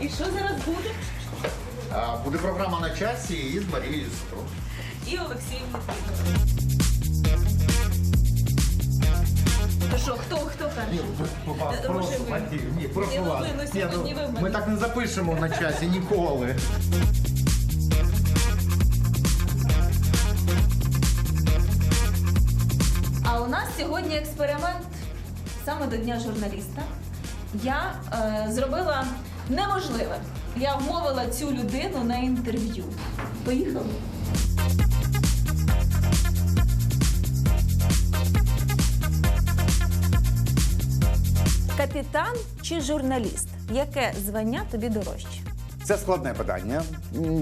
І що зараз буде? А, Буде програма на часі із Марією Супрун. І Олексієм Литвиновим. То що, хто, хто Ні, перший? ви- вас прошу, може, ви? Матію, ні, вас. ви, ну, Ні, сьогодні ви в Ми так не запишемо на часі ніколи. А у нас сьогодні експеримент саме до Дня журналіста. Я е, зробила неможливе. Я вмовила цю людину на інтерв'ю. Поїхали. Капітан чи журналіст? Яке звання тобі дорожче? Це складне питання.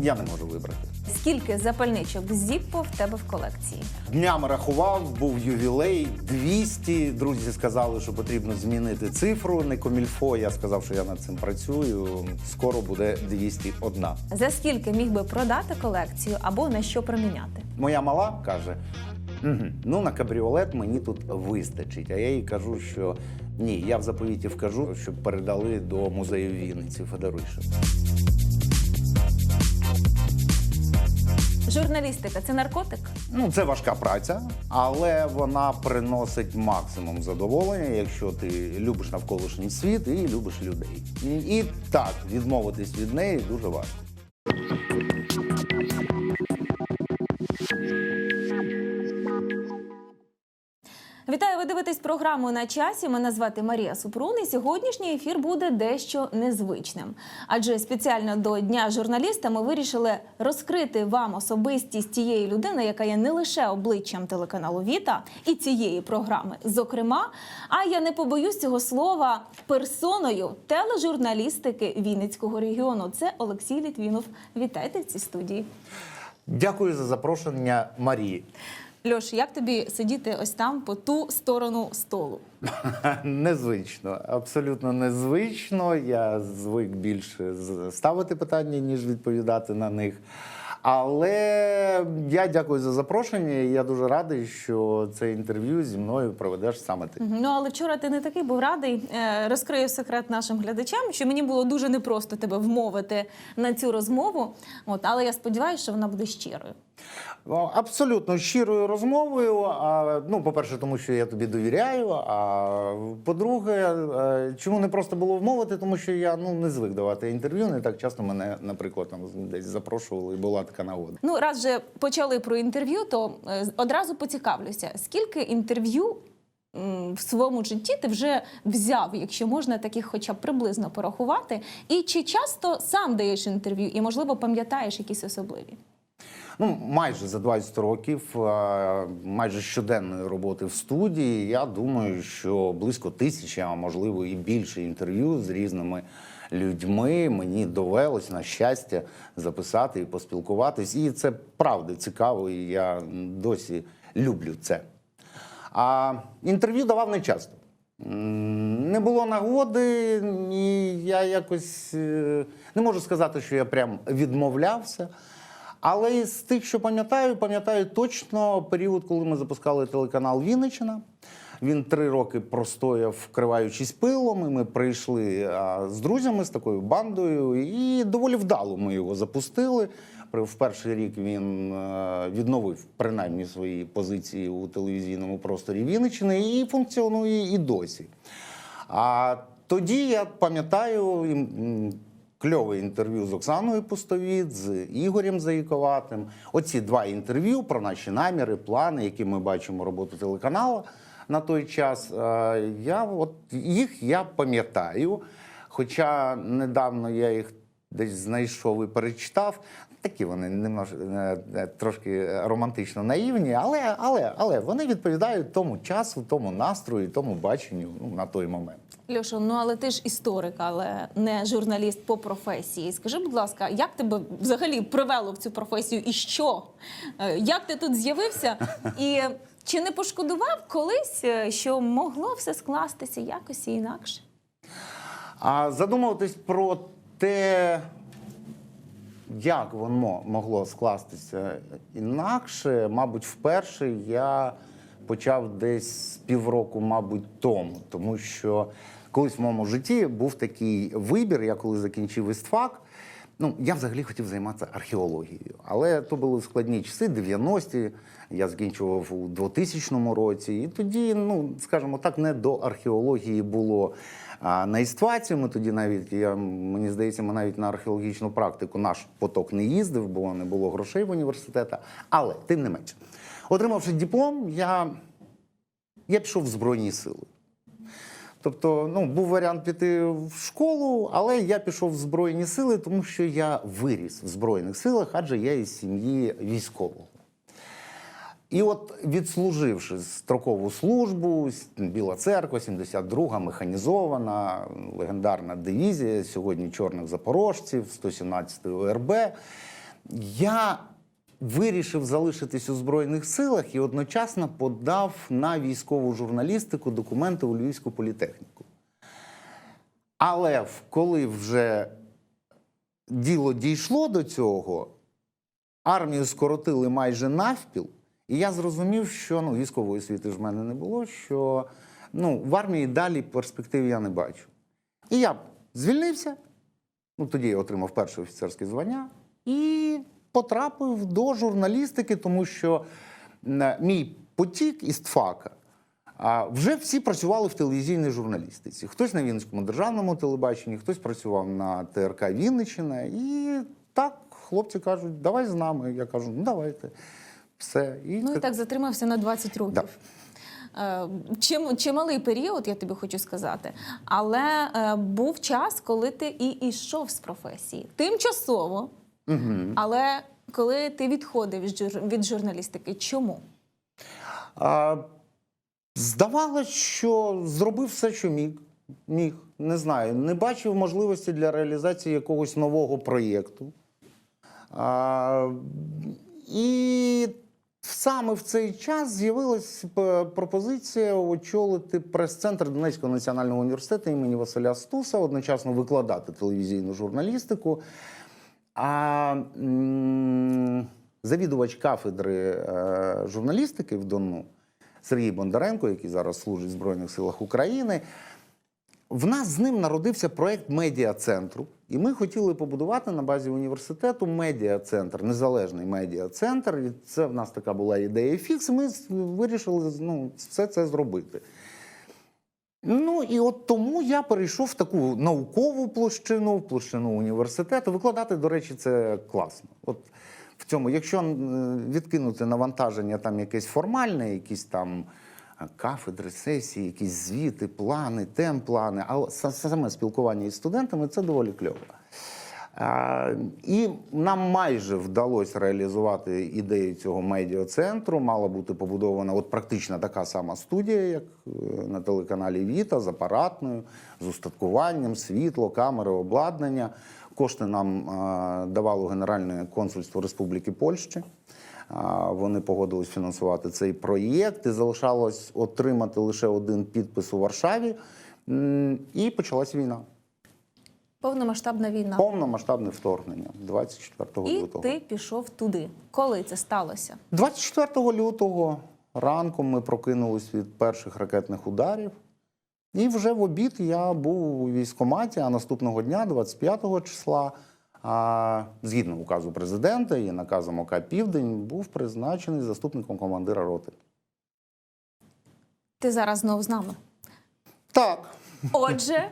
Я не можу вибрати. Скільки запальничок Зіппо в тебе в колекції? Днями рахував, був ювілей 200. Друзі сказали, що потрібно змінити цифру. Не комільфо. Я сказав, що я над цим працюю. Скоро буде 201. За скільки міг би продати колекцію або на що проміняти? Моя мала каже: угу, ну на кабріолет мені тут вистачить. А я їй кажу, що ні, я в заповіті вкажу, щоб передали до музею Вінниці Федоришин. Журналістика це наркотик? Ну, це важка праця, але вона приносить максимум задоволення, якщо ти любиш навколишній світ і любиш людей. І, і так, відмовитись від неї дуже важко. Вітаю, ви дивитесь програму на часі. Мене звати Марія Супрун. І сьогоднішній ефір буде дещо незвичним. Адже спеціально до дня журналіста ми вирішили розкрити вам особистість тієї людини, яка є не лише обличчям телеканалу Віта і цієї програми, зокрема, а я не побоюсь цього слова персоною тележурналістики Вінницького регіону. Це Олексій Літвінов. Вітайте в цій студії. Дякую за запрошення Марії. Льош, як тобі сидіти ось там по ту сторону столу? Незвично, абсолютно незвично. Я звик більше ставити питання, ніж відповідати на них. Але я дякую за запрошення. і Я дуже радий, що це інтерв'ю зі мною проведеш саме ти. Ну але вчора ти не такий був радий. Е, Розкрию секрет нашим глядачам, що мені було дуже непросто тебе вмовити на цю розмову. От, але я сподіваюся, що вона буде щирою. Абсолютно щирою розмовою. А, ну, по-перше, тому що я тобі довіряю. А по-друге, е, чому не просто було вмовити, тому що я ну не звик давати інтерв'ю. Не так часто мене, наприклад, там десь запрошували, і була така нагода. Ну, раз вже почали про інтерв'ю, то е, одразу поцікавлюся, скільки інтерв'ю в своєму житті ти вже взяв, якщо можна таких хоча б приблизно порахувати, і чи часто сам даєш інтерв'ю, і можливо пам'ятаєш якісь особливі? Ну, майже за 20 років, майже щоденної роботи в студії. Я думаю, що близько тисячі, а можливо і більше інтерв'ю з різними людьми мені довелось на щастя записати і поспілкуватись. І це правда цікаво, і я досі люблю це. А інтерв'ю давав не часто. Не було нагоди, і я якось е, не можу сказати, що я прям відмовлявся. Але із тих, що пам'ятаю, пам'ятаю точно період, коли ми запускали телеканал Вінниччина. Він три роки простояв, вкриваючись пилом. І ми прийшли з друзями, з такою бандою, і доволі вдало ми його запустили. В перший рік він е, відновив принаймні свої позиції у телевізійному просторі Вінниччини і функціонує і досі. А тоді я пам'ятаю кльове інтерв'ю з Оксаною Пустовіт, з Ігорем Заїковатим. Оці два інтерв'ю про наші наміри, плани, які ми бачимо роботу телеканалу на той час. Е, Я от їх я пам'ятаю. Хоча недавно я їх десь знайшов і перечитав. Такі вони немнож, е, е, трошки романтично наївні, але, але, але вони відповідають тому часу, тому настрою, тому баченню ну, на той момент. Льоша, ну але ти ж історик, але не журналіст по професії. Скажи, будь ласка, як тебе взагалі привело в цю професію і що? Як ти тут з'явився? І чи не пошкодував колись, е, що могло все скластися якось і інакше? А задумуватись про те, як воно могло скластися інакше, мабуть, вперше я почав десь півроку, мабуть, тому, тому що колись в моєму житті був такий вибір. Я коли закінчив істфак. Ну, я взагалі хотів займатися археологією, але то були складні часи, 90-ті. Я закінчував у 2000 році, і тоді, ну скажімо так, не до археології було а, на істваці. Ми тоді навіть я мені здається, ми навіть на археологічну практику наш поток не їздив, бо не було грошей в університетах. Але тим не менше, отримавши диплом, я, я пішов в Збройні сили. Тобто, ну, був варіант піти в школу, але я пішов в Збройні сили, тому що я виріс в Збройних силах, адже я із сім'ї військового. І от відслуживши строкову службу, Біла церква, 72-га механізована, легендарна дивізія, сьогодні чорних запорожців, 117 ОРБ, я вирішив залишитись у Збройних силах і одночасно подав на військову журналістику документи у Львівську політехніку. Але коли вже діло дійшло до цього, армію скоротили майже навпіл, і я зрозумів, що ну, військової освіти ж в мене не було, що ну, в армії далі перспектив я не бачу. І я звільнився, ну, тоді я отримав перше офіцерське звання і потрапив до журналістики, тому що мій потік із ТФАКа. А вже всі працювали в телевізійній журналістиці. Хтось на Вінницькому державному телебаченні, хтось працював на ТРК Вінниччина. І так хлопці кажуть, давай з нами. Я кажу, ну давайте. Все. І, Ну і так затримався на 20 років. Е, Чим, чималий період, я тобі хочу сказати, але е, був час, коли ти і йшов з професії. Тимчасово, Мгм. але коли ти відходив від, журналістики, чому? А, здавалось, що зробив все, що міг. Міг, не знаю, не бачив можливості для реалізації якогось нового проєкту. А, і саме в цей час з'явилась пропозиція очолити прес-центр Донецького національного університету імені Василя Стуса, одночасно викладати телевізійну журналістику. А завідувач кафедри е, журналістики в Дону Сергій Бондаренко, який зараз служить в Збройних силах України, в нас з ним народився проект медіа-центру, і ми хотіли побудувати на базі університету медіа-центр, незалежний медіа-центр. І це в нас така була ідея фікс. Ми вирішили ну, все це зробити. Ну і от тому я перейшов в таку наукову площину, в площину університету. Викладати, до речі, це класно. От в цьому, якщо відкинути навантаження там якесь формальне, якісь там е, кафедри, сесії, якісь звіти, плани, темплани, а саме спілкування із студентами це доволі кльово. І нам майже вдалося реалізувати ідею цього медіа-центру. Мала бути побудована от практично така сама студія, як е, на телеканалі Віта, з апаратною, з устаткуванням, світло, камери, обладнання. Кошти нам давало Генеральне консульство Республіки Польщі. Вони погодились фінансувати цей проєкт і залишалось отримати лише один підпис у Варшаві. І почалась війна. Повномасштабна війна. Повномасштабне вторгнення 24 І лютого. ти пішов туди. Коли це сталося? 24 лютого ранком ми прокинулись від перших ракетних ударів. І вже в обід я був у військкоматі, а наступного дня, 25 числа, а, згідно указу президента і наказом ОК Південь, був призначений заступником командира роти. Ти зараз знов з нами. Так, Отже,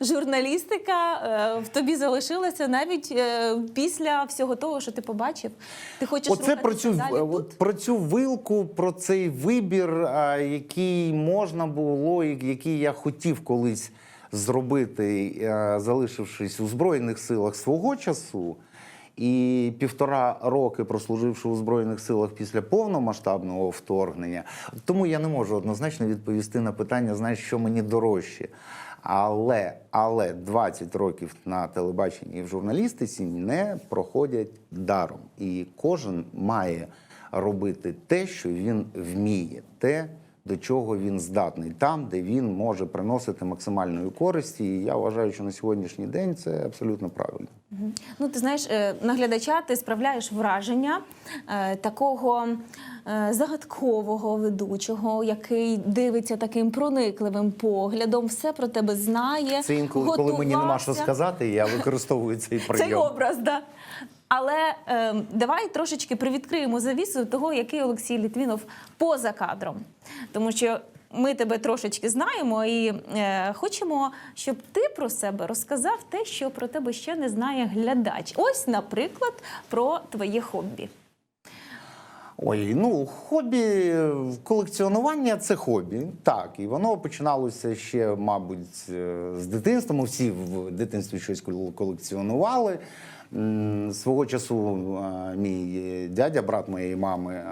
журналістика е, в тобі залишилася навіть е, після всього того, що ти побачив. Ти хочеш Оце про цю, далі тут? про цю вилку, про цей вибір, який можна було, який я хотів колись зробити, е, залишившись у Збройних силах свого часу. І півтора роки прослуживши у Збройних силах після повномасштабного вторгнення, тому я не можу однозначно відповісти на питання, знаєш, що мені дорожче. Але, але 20 років на телебаченні і в журналістиці не проходять даром. І кожен має робити те, що він вміє, те, до чого він здатний, там, де він може приносити максимальної користі. І я вважаю, що на сьогоднішній день це абсолютно правильно. Ну, ти знаєш, е, на глядача ти справляєш враження е, такого е, загадкового ведучого, який дивиться таким проникливим поглядом, все про тебе знає. Це інколи, коли мені нема що сказати, я використовую цей Цей прийом. образ, да. Але е, давай трошечки привідкриємо завісу того, який Олексій Літвінов поза кадром. Тому що ми тебе трошечки знаємо і е, хочемо, щоб ти про себе розказав те, що про тебе ще не знає глядач. Ось, наприклад, про твоє хобі. Ой, ну хобі колекціонування це хобі. Так, і воно починалося ще, мабуть, з дитинства. Ми всі в дитинстві щось кол- колекціонували. Свого часу мій дядя, брат моєї мами,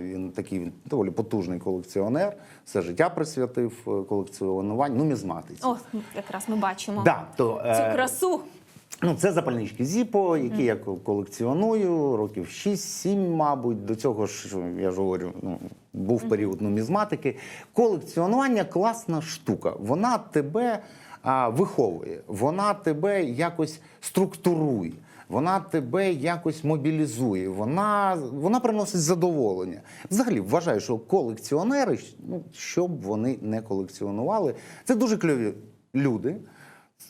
він такий він доволі потужний колекціонер. Все життя присвятив е, колекціонуванню, нумізматиці. О, якраз ми бачимо Да, то, цю е, красу. Ну, це запальнички Зіпо, які я колекціоную років 6-7, мабуть. До цього ж я ж говорю, ну, був період нумізматики. Колекціонування класна штука. Вона тебе а, виховує, вона тебе якось структурує. Вона тебе якось мобілізує, вона, вона приносить задоволення. Взагалі вважаю, що колекціонери, ну що б вони не колекціонували, це дуже кльові люди.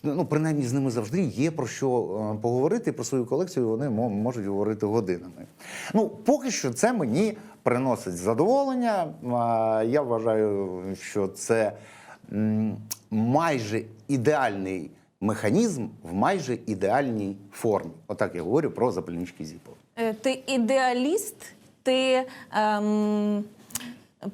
Ну, принаймні з ними завжди є про що е, поговорити про свою колекцію. Вони можуть говорити годинами. Ну, поки що це мені приносить задоволення. Я вважаю, що це майже ідеальний механізм в майже ідеальній формі. Отак я говорю про запальнички Зіпо. Е, Ти ідеаліст, ти ем,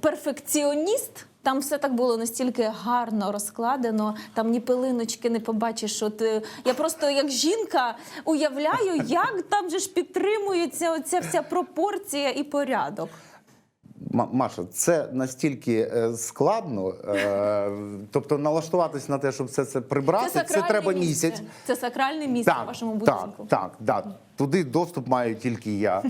перфекціоніст. Там все так було настільки гарно розкладено, там ні пилиночки не побачиш. Ти... Я просто як жінка уявляю, як там же ж підтримується оця вся пропорція і порядок. Ма- Маша, це настільки е, складно, е, тобто налаштуватись на те, щоб все це прибрати, це, сакральне треба місце. місяць. Це сакральне місце в вашому будинку. Так, так, да. Туди доступ маю тільки я.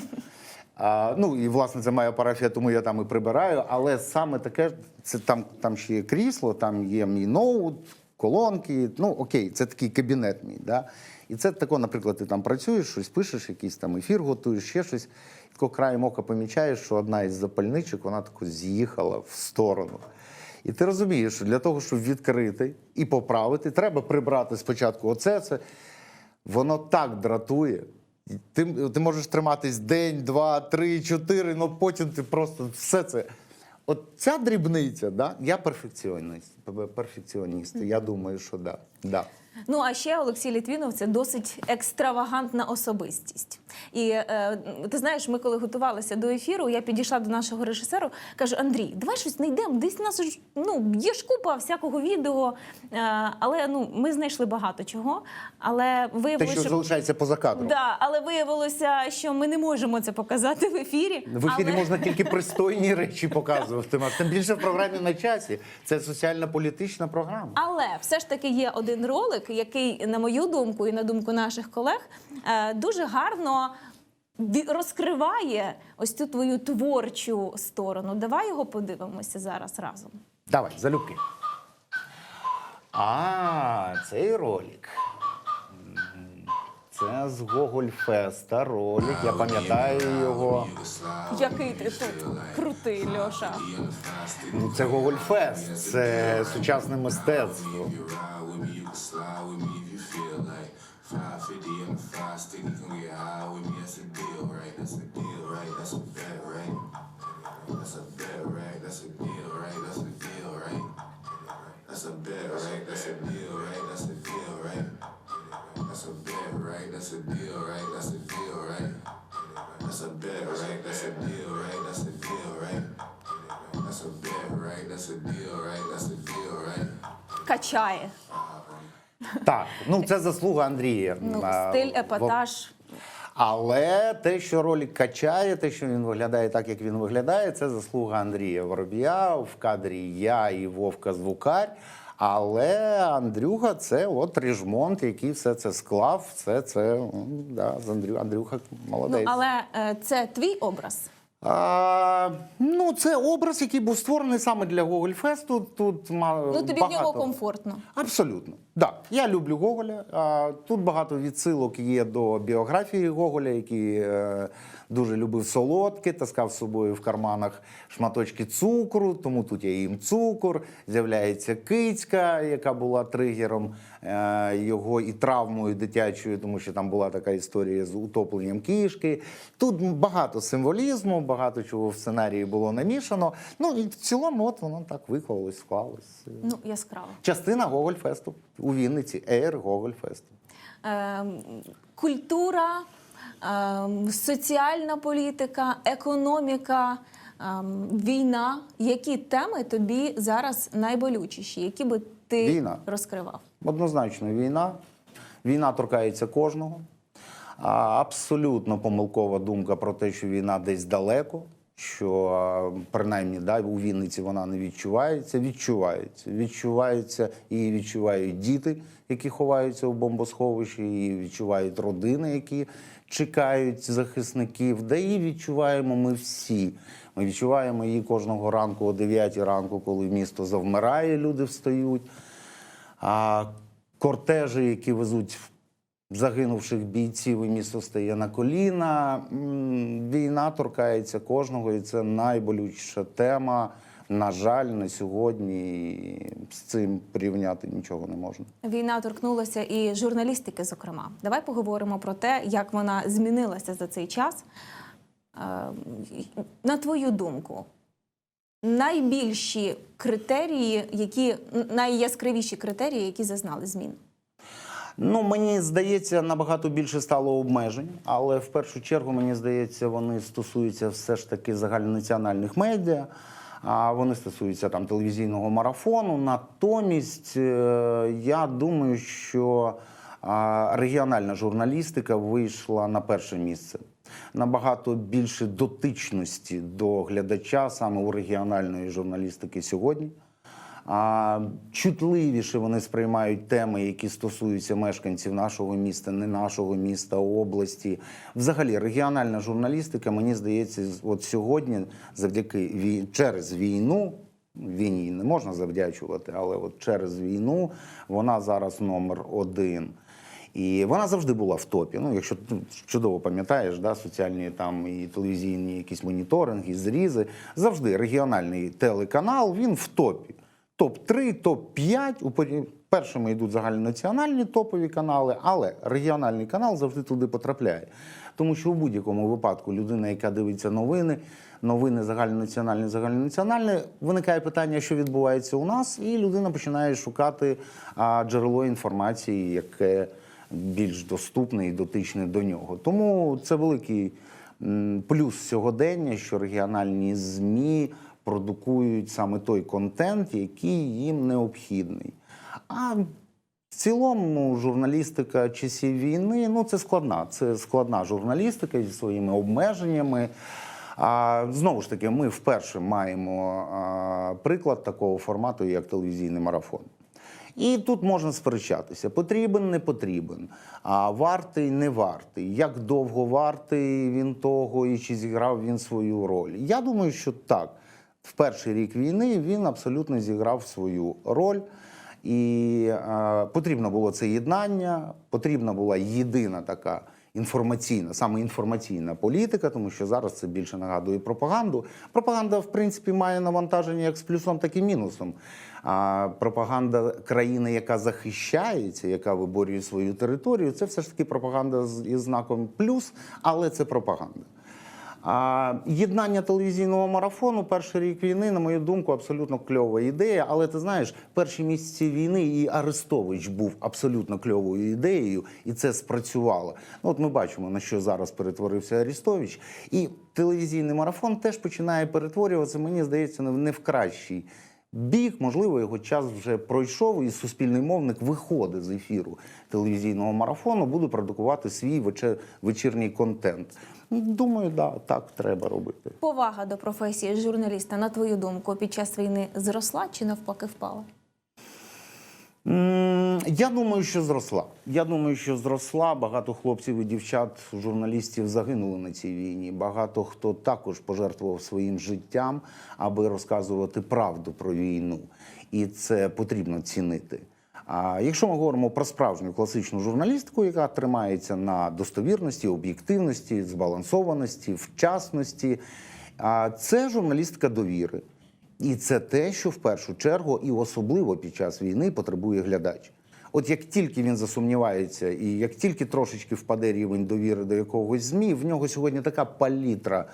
А, ну і власне це моя парафія, тому я там і прибираю. Але саме таке, це там, там ще є крісло, там є мій ноут, колонки. Ну окей, це такий кабінет мій. Да? І це тако, наприклад, ти там працюєш, щось пишеш, якийсь там ефір готуєш, ще щось. Тако краєм ока помічаєш, що одна із запальничок, вона тако з'їхала в сторону. І ти розумієш, що для того, щоб відкрити і поправити, треба прибрати спочатку оце. це. Воно так дратує. Ти, ти можеш триматись день, два, три, чотири, але потім ти просто все це. От ця дрібниця, да? я перфекціоніст. перфекціоніст. Я думаю, що да. да. Ну а ще Олексій Літвінов це досить екстравагантна особистість. І е, ти знаєш, ми коли готувалися до ефіру, я підійшла до нашого режисеру, кажу: Андрій, давай щось знайдемо. Десь у нас ж, ну є ж купа всякого відео. Е, але ну ми знайшли багато чого. Але Те, виявилося, що що залишається поза кадром. да, але виявилося, що ми не можемо це показати в ефірі. В ефірі але... можна тільки пристойні речі показувати. Тим більше в програмі на часі. Це соціально-політична програма. Але все ж таки є один ролик, який, на мою думку, і на думку наших колег, е, дуже гарно розкриває ось цю твою творчу сторону. Давай його подивимося зараз разом. Давай, залюбки. А, цей ролик. Це з Гогольфеста ролик. Я пам'ятаю його. Який ти тут крутий, Льоша. Ну, це Гогольфест, це сучасне мистецтво. ride with me, you can slide with me if you feel like 550 and a five stick, you can get high with me. That's a deal, right? That's a deal, right? That's a bet, right? That's a bet, right? That's a deal, right? That's a deal, right? That's a bet, right? That's a deal, right? That's a deal, right? That's a bet, right? That's a deal, right? That's a deal, right? That's a bet, right? That's a deal, right? That's a deal, right? That's a bet, right? That's a deal, right? That's a deal, right? Качає. Так, ну це заслуга Андрія. Ну, стиль, епатаж. Але те, що ролик качає, те, що він виглядає так, як він виглядає, це заслуга Андрія Воробія. В кадрі я і Вовка Звукар. Але Андрюха це от Ріжмонт, який все це склав. Все це да, з Андрю, Андрюха Ну молодець. але е, це твій образ. А, ну, це образ, який був створений саме для Гогольфесту. Тут ма- Ну тобі в нього комфортно. Абсолютно. Да. Я люблю Гоголя. А, тут багато відсилок є до біографії Гоголя, який е, дуже любив солодке, таскав з собою в карманах шматочки цукру, тому тут я їм цукор. З'являється кицька, яка була тригером е, його і травмою дитячою, тому що там була така історія з утопленням кішки. Тут багато символізму, багато чого в сценарії було намішано. Ну і в цілому, от воно так виклалось, склалось. Ну, яскраво. Частина Гогольфесту у Вінниці, Ейр Гогольфесту. Ем, культура, ем, соціальна політика, економіка, ем, війна. Які теми тобі зараз найболючіші? Які би ти Війна. розкривав? Однозначно, війна. Війна торкається кожного. Абсолютно помилкова думка про те, що війна десь далеко, що принаймні да, у Вінниці вона не відчувається. Відчувається. Відчувається і відчувають діти, які ховаються у бомбосховищі, і відчувають родини, які чекають захисників. Да і відчуваємо ми всі. Ми відчуваємо її кожного ранку о 9 ранку, коли місто завмирає, люди встають. А кортежі, які везуть загинувших бійців, і місто стає на коліна. Війна торкається кожного, і це найболючіша тема. На жаль, на сьогодні з цим порівняти нічого не можна. Війна торкнулася і журналістики, зокрема. Давай поговоримо про те, як вона змінилася за цей час. Ем, На твою думку, найбільші критерії, які найяскравіші критерії, які зазнали змін? Ну, мені здається, набагато більше стало обмежень, але в першу чергу, мені здається, вони стосуються все ж таки загальнонаціональних медіа. А вони стосуються там телевізійного марафону. Натомість, е, я думаю, що регіональна журналістика вийшла на перше місце. Набагато більше дотичності до глядача саме у регіональної журналістики сьогодні. А чутливіше вони сприймають теми, які стосуються мешканців нашого міста, не нашого міста, області. Взагалі, регіональна журналістика, мені здається, от сьогодні, завдяки через війну. Війні не можна завдячувати, але от через війну вона зараз номер один. І вона завжди була в топі. Ну, якщо чудово пам'ятаєш, да, соціальні там і телевізійні якісь моніторинги, зрізи, завжди регіональний телеканал він в топі. Топ-3, топ-5. У Першими йдуть загальнонаціональні топові канали, але регіональний канал завжди туди потрапляє. Тому що у будь-якому випадку людина, яка дивиться новини, новини загальнонаціональні, загальнонаціональні, виникає питання, що відбувається у нас, і людина починає шукати а, джерело інформації, яке більш доступне і дотичне до нього. Тому це великий плюс сьогодення, що регіональні ЗМІ продукують саме той контент, який їм необхідний. А в цілому журналістика часів війни ну це складна. Це складна журналістика зі своїми обмеженнями. А знову ж таки, ми вперше маємо а, приклад такого формату, як телевізійний марафон. І тут можна сперечатися: потрібен, не потрібен, а вартий, не вартий. Як довго вартий він того і чи зіграв він свою роль? Я думаю, що так. В перший рік війни він абсолютно зіграв свою роль. І е, потрібно було це єднання, потрібна була єдина така інформаційна, саме інформаційна політика, тому що зараз це більше нагадує пропаганду. Пропаганда, в принципі, має навантаження як з плюсом, так і мінусом. А пропаганда країни, яка захищається, яка виборює свою територію, це все ж таки пропаганда із знаком плюс, але це пропаганда. Єднання телевізійного марафону перший рік війни, на мою думку, абсолютно кльова ідея. Але ти знаєш, перші місяці війни і Арестович був абсолютно кльовою ідеєю, і це спрацювало. Ну, от ми бачимо, на що зараз перетворився Арестович. І телевізійний марафон теж починає перетворюватися, мені здається, не в- кращий. Бік, можливо, його час вже пройшов, і суспільний мовник виходить з ефіру телевізійного марафону, буде продукувати свій вечер... вечірній контент. Ну, Думаю, да, так треба робити. Повага до професії журналіста, на твою думку, під час війни зросла чи навпаки впала? Я думаю, що зросла. Я думаю, що зросла. Багато хлопців і дівчат, журналістів загинули на цій війні. Багато хто також пожертвував своїм життям, аби розказувати правду про війну. І це потрібно цінити. А якщо ми говоримо про справжню класичну журналістику, яка тримається на достовірності, об'єктивності, збалансованості, вчасності, це журналістика довіри. І це те, що в першу чергу і особливо під час війни потребує глядач. От як тільки він засумнівається, і як тільки трошечки впаде рівень довіри до якогось змі, в нього сьогодні така палітра,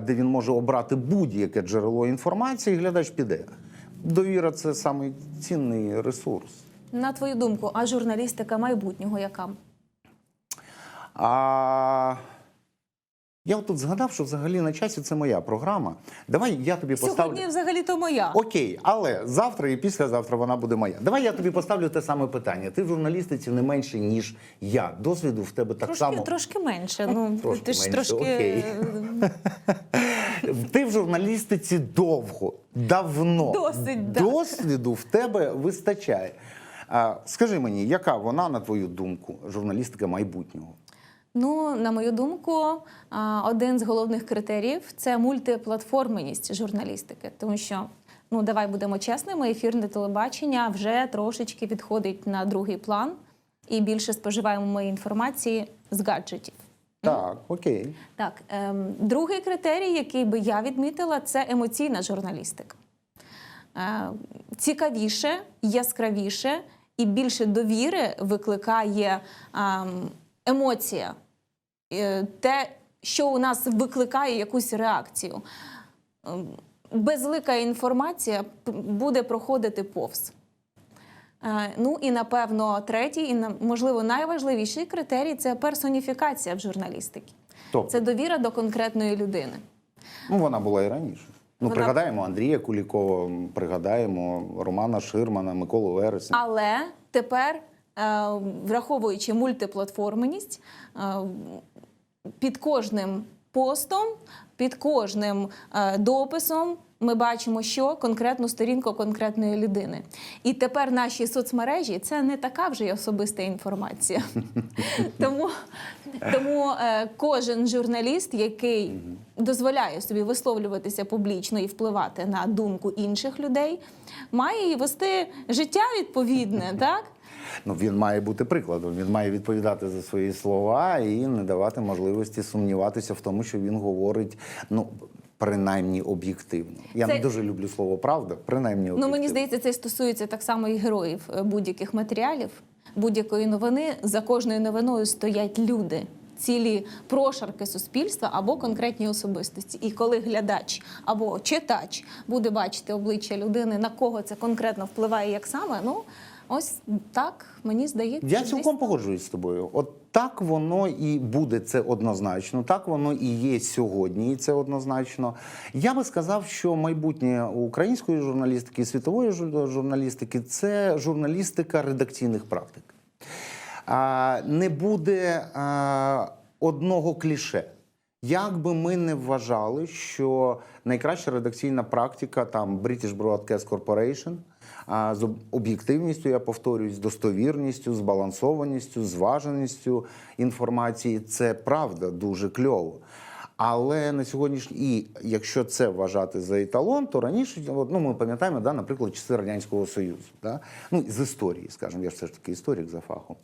де він може обрати будь-яке джерело інформації, і глядач піде. Довіра це самий цінний ресурс. На твою думку, а журналістика майбутнього яка? А я от тут згадав, що взагалі на часі це моя програма. Давай я тобі поставлю. Сьогодні взагалі то моя. Окей, але завтра і післязавтра вона буде моя. Давай я тобі поставлю те саме питання. Ти в журналістиці не менше, ніж я. Досвіду в тебе так Трошки, само. трошки менше. Ну, Трошки ти ж менше, трошки. окей. Ти в журналістиці довго, давно. Досить. Досвіду в тебе вистачає. Скажи мені, яка вона, на твою думку, журналістика майбутнього? Ну, на мою думку, один з головних критеріїв це мультиплатформеність журналістики, тому що. Ну, давай будемо чесними, ефірне телебачення вже трошечки відходить на другий план і більше споживаємо ми інформації з гаджетів. Так, окей. Так, ем, другий критерій, який би я відмітила, це емоційна журналістика. Е, цікавіше, яскравіше і більше довіри викликає ем, емоція. Е, те, що у нас викликає якусь реакцію. Ем, Безлика інформація буде проходити повз. Е, Ну і напевно, третій, і можливо найважливіший критерій це персоніфікація в журналістиці. Тобто, Це довіра до конкретної людини. ну, вона була і раніше. Ну, Вона- пригадаємо Андрія Кулікова, пригадаємо Романа Ширмана, Миколу Вересня. Але тепер, е, враховуючи мультиплатформеність, під кожним постом, під кожним е, дописом. Ми бачимо, що конкретну сторінку конкретної людини. І тепер наші соцмережі це не така вже й особиста інформація. тому тому е, кожен журналіст, який дозволяє собі висловлюватися публічно і впливати на думку інших людей, має і вести життя відповідне, так? Ну, він має бути прикладом. Він має відповідати за свої слова і не давати можливості сумніватися в тому, що він говорить, ну принаймні об'єктивно. Я Це- не дуже люблю слово правда, принаймні об'єктивно. Ну мені здається, це стосується так само і героїв е, будь-яких матеріалів, будь-якої новини. За кожною новиною стоять люди. Цілі прошарки суспільства або конкретні особистості. І коли глядач або читач буде бачити обличчя людини, на кого це конкретно впливає, як саме, ну ось так мені здається. Я цілком погоджуюсь з тобою. От так воно і буде це однозначно. Так воно і є сьогодні, і це однозначно. Я би сказав, що майбутнє української журналістики і світової журналістики це журналістика редакційних практик. А, не буде а, одного кліше. Як би ми не вважали, що найкраща редакційна практика там British Broadcast Corporation, а, з об'єктивністю, я повторюю, з достовірністю, збалансованістю, зваженістю інформації, це правда дуже кльово. Але на сьогоднішній, і якщо це вважати за еталон, то раніше ну, ми пам'ятаємо, да, наприклад, часи Радянського Союзу. Да? Ну, з історії, скажімо, я ж все ж таки історик за фахом.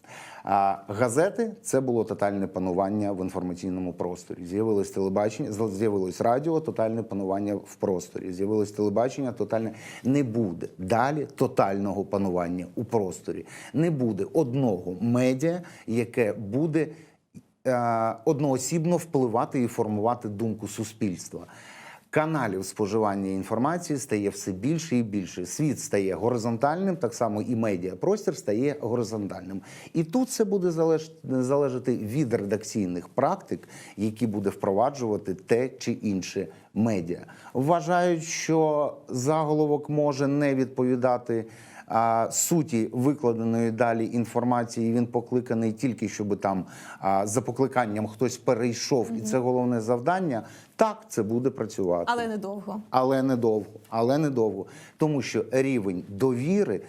А газети це було тотальне панування в інформаційному просторі. З'явилось телебачення, з'явилось радіо, тотальне панування в просторі. З'явилось телебачення, тотальне не буде далі тотального панування у просторі. Не буде одного медіа, яке буде одноосібно впливати і формувати думку суспільства. Каналів споживання інформації стає все більше і більше. Світ стає горизонтальним, так само і медіапростір стає горизонтальним. І тут це буде залежати від редакційних практик, які буде впроваджувати те чи інше медіа. Вважають, що заголовок може не відповідати суті викладеної далі інформації. Він покликаний тільки, щоб там а, за покликанням хтось перейшов, і це головне завдання. Так, це буде працювати. Але недовго. Але недовго, але недовго. Тому що рівень довіри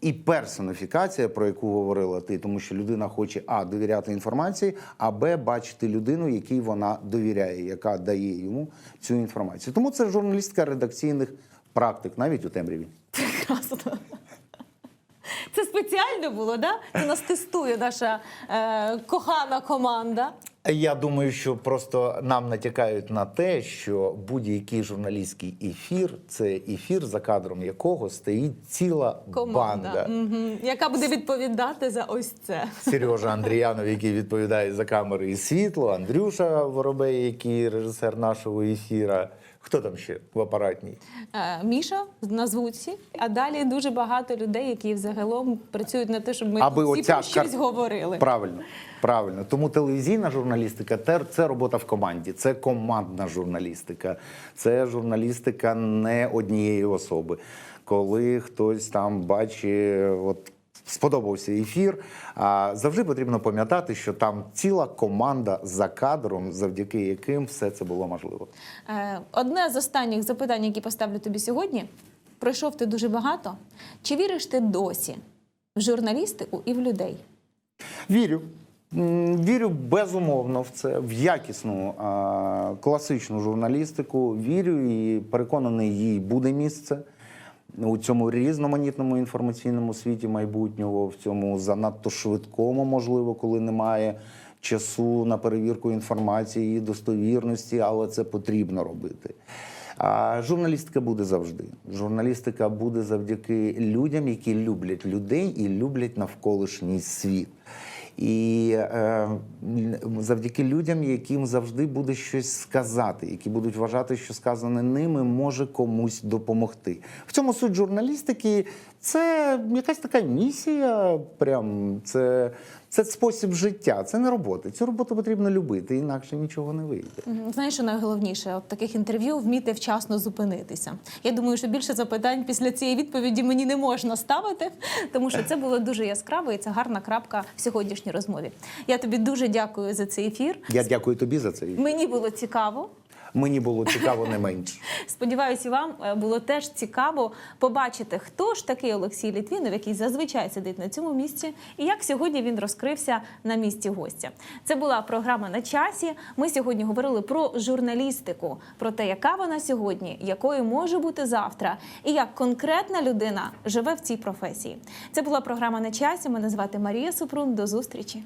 І персоніфікація, про яку говорила ти, тому що людина хоче а довіряти інформації, а б бачити людину, якій вона довіряє, яка дає йому цю інформацію. Тому це журналістика редакційних практик, навіть у темряві. Прекрасно. Це спеціально було, да? Це нас тестує наша е, кохана команда. Я думаю, що просто нам натякають на те, що будь-який журналістський ефір це ефір, за кадром якого стоїть ціла Команда, банда. Мгм. яка буде відповідати за ось це. Сережа Андріянов, який відповідає за камери і світло, Андрюша Воробей, який режисер нашого ефіра. Хто там ще в апаратній? Е, Міша на звуці, а далі дуже багато людей, які взагалом працюють на те, щоб ми Аби всі про щось кар- говорили. Правильно, правильно. Тому телевізійна журналістика це робота в команді, це командна журналістика, це журналістика не однієї особи. Коли хтось там бачить, от сподобався ефір. А завжди потрібно пам'ятати, що там ціла команда за кадром, завдяки яким все це було можливо. Е, Одне з останніх запитань, які поставлю тобі сьогодні. Пройшов ти дуже багато. Чи віриш ти досі в журналістику і в людей? Вірю. Вірю безумовно в це, в якісну класичну журналістику. Вірю і переконаний, їй буде місце у цьому різноманітному інформаційному світі майбутнього, в цьому занадто швидкому, можливо, коли немає часу на перевірку інформації, її достовірності, але це потрібно робити. А журналістика буде завжди. Журналістика буде завдяки людям, які люблять людей і люблять навколишній світ. І е, завдяки людям, яким завжди буде щось сказати, які будуть вважати, що сказане ними може комусь допомогти. В цьому суть журналістики це якась така місія, прям це, це спосіб життя, це не робота. Цю роботу потрібно любити, інакше нічого не вийде. Знаєш, що найголовніше от таких інтерв'ю вміти вчасно зупинитися. Я думаю, що більше запитань після цієї відповіді мені не можна ставити, тому що це було дуже яскраво і це гарна крапка в сьогоднішній розмові. Я тобі дуже дякую за цей ефір. Я дякую тобі за це. Мені було цікаво. Мені було цікаво не менше. Сподіваюся, вам е, було теж цікаво побачити, хто ж такий Олексій Літвінов, який зазвичай сидить на цьому місці, і як сьогодні він розкрився на місці гостя. Це була програма на часі. Ми сьогодні говорили про журналістику, про те, яка вона сьогодні, якою може бути завтра, і як конкретна людина живе в цій професії. Це була програма на часі. Мене звати Марія Супрун. До зустрічі.